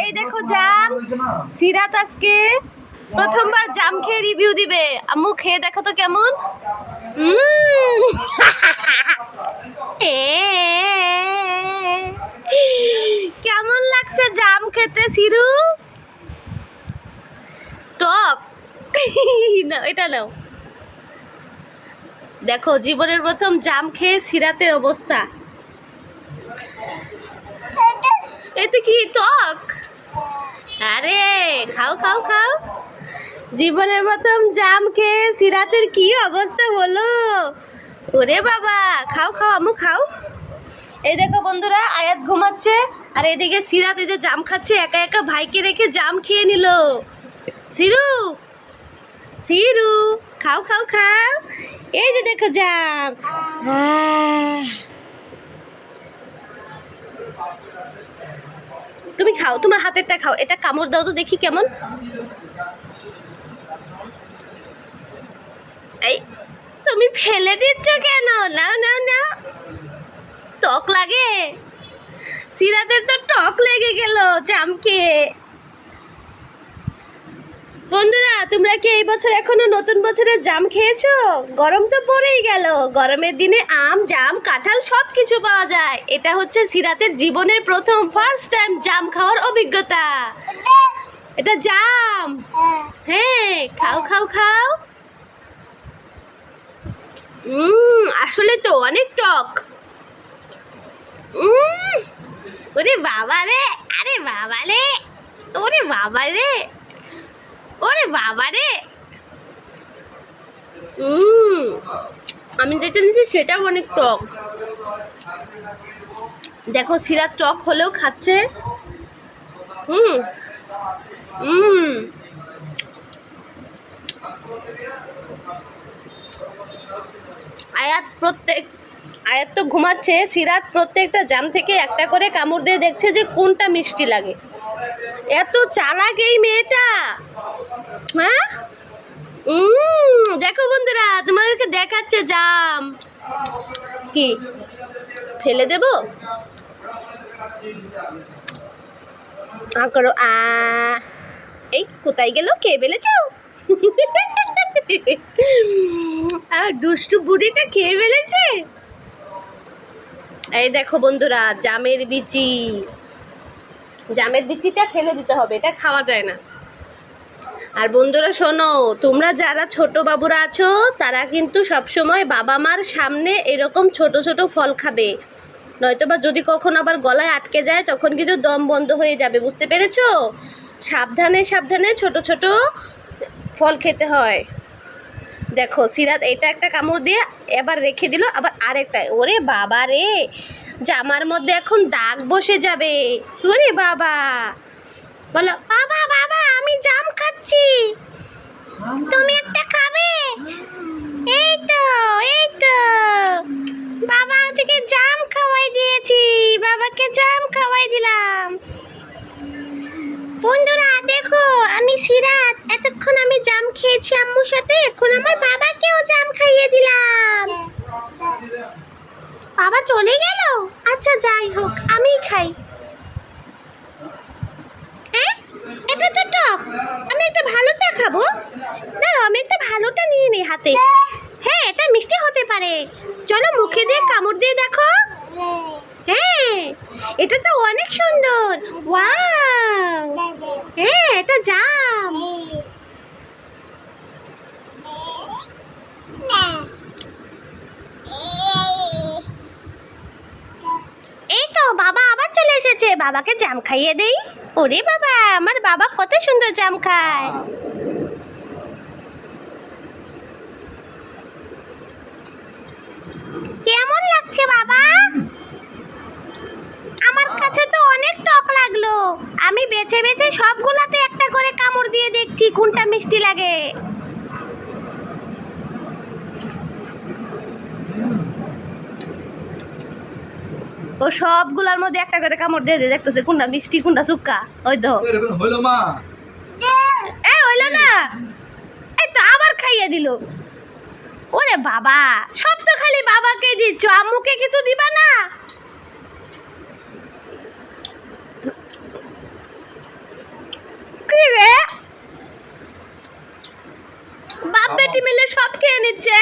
এই দেখো জাম। সিরাত আজকে প্রথমবার জাম খেয়ে রিভিউ দিবে। আম্মু, খেয়ে দেখো তো কেমন। কেমন লাগছে জাম খেতে, সিরু? টক। না, এটা নাও। দেখো, জীবনের প্রথম জাম খেয়ে সিরাতের অবস্থা। এতে কি টক আরে, খাও খাও খাও। জীবনের প্রথম জাম খেয়ে সিরাতের কি অবস্থা হলো ওরে বাবা, খাও খাও, আমু, খাও। এই দেখো বন্ধুরা, আয়াত ঘুমাচ্ছে, আর এদিকে সিরাত এই যে জাম খাচ্ছে, একা একা ভাইকে রেখে জাম খেয়ে নিল। সিরু সিরু, খাও খাও খাও। এই যে দেখো জাম। আহ। তুমি খাও, তোমার হাতেরটা খাও। এটা কামড় দাও তো দেখি কেমন। এই, তুমি ফেলে দিচ্ছ কেন? নাও নাও নাও। টক লাগে। সিরাতের তো টক লেগে গেল, জামকে। বন্ধুরা, তোমরা কি এই বছর এখনও নতুন বছরের জাম খেয়েছো? গরম তো পড়েই গেল। গরমের দিনে আম, জাম, কাঁঠাল সব কিছু পাওয়া যায়। এটা হচ্ছে সিরাতের জীবনের প্রথম ফার্স্ট টাইম জাম খাওয়ার অভিজ্ঞতা। এটা জাম। হ্যাঁ খাও খাও খাও। উম, আসলে তো অনেক টক। উম, ওরে বাবা রে আরে বাবা রে ওরে বাবা রে ওরে বাবা রে। আমি যেটা নিয়েছি সেটাও অনেক টক। দেখো সিরাত টক হলেও খাচ্ছে। হুম হুম আয়াত প্রত্যেক, আয়াত তো ঘুমাচ্ছে, সিরাত প্রত্যেকটা জাম থেকে একটা করে কামড় দিয়ে দেখছে যে কোনটা মিষ্টি লাগে। এত চালাক এই মেয়েটা! হ্যাঁ? উম, দেখো বন্ধুরা তোমাদেরকে দেখাচ্ছে জাম। কি? ফেলে দেব? আ করো আ এই কোথায় গেল? কে ফেলেছ? আর দুষ্টু বুড়িটা খেয়ে ফেলেছে? এই দেখো বন্ধুরা জামের বিচি। জামের বিচিটা ফেলে দিতে হবে এটা খাওয়া যায় না। আর বন্ধুরা শোনো, তোমরা যারা ছোট বাবুরা আছো, তারা কিন্তু সবসময় বাবা মার সামনে এরকম ছোট ছোট ফল খাবে। নয়তোবা যদি কখনো আবার গলায় আটকে যায়, তখন কিন্তু দম বন্ধ হয়ে যাবে, বুঝতে পেরেছ? সাবধানে সাবধানে ছোট ছোট ফল খেতে হয়। দেখো, সিরাত এটা একটা কামড় দিয়ে এবার রেখে দিল, আবার আরেকটা। ওরে বাবা রে! জামার মধ্যে এখন দাগ বসে যাবে। ওরে বাবা! বলো, বাবা বাবা, আমি জাম খাচ্ছি তুমি একটা খাবে এই তো এই তো বাবা আজকে জাম খাওয়াই দিয়েছি বাবাকে খাওয়াই দিলাম। বন্ধুরা, দেখো, আমি সিরাত। এতক্ষণ আমি জাম খেয়েছি আম্মুর সাথে, এখন আমার বাবাকেও জাম খাইয়ে দিলাম। বাবা চলে গেল? আচ্ছা যাই হোক আমি খাই। এটা তো টক। আমি একটা ভালোটা খাব? না আমি একটা ভালোটা নিয়ে নিই হাতে। হ্যাঁ এটা মিষ্টি হতে পারে। চলো মুখে দিয়ে কামড় দিয়ে দেখো। এটা তো অনেক সুন্দর। ওয়াও। হ্যাঁ এটা জাম। এই তো, বাবা আবার চলে এসেছে। বাবাকে জাম খাইয়ে দেই। ওরে বাবা, আমার বাবা কত সুন্দর জাম খায় কেমন লাগছে বাবা আমার কাছে তো অনেক টক লাগল আমি বেছে বেছে সবগুলাতে একটা করে কামড় দিয়ে দেখছি কোনটা মিষ্টি লাগে। ও সবগুলার মধ্যে একটা করে কামড় দিয়ে দিয়ে দেখতেছে কোনটা মিষ্টি কোনটা সুক্কা। ওই তো। হইল মা। এ হইল না। এই তো আবার খাইয়ে দিল। ওরে বাবা সব তো খালি বাবাকে দিচ্ছ আম্মুকে কিছু দিবা না? মিলে সব খেয়ে নিচ্ছে।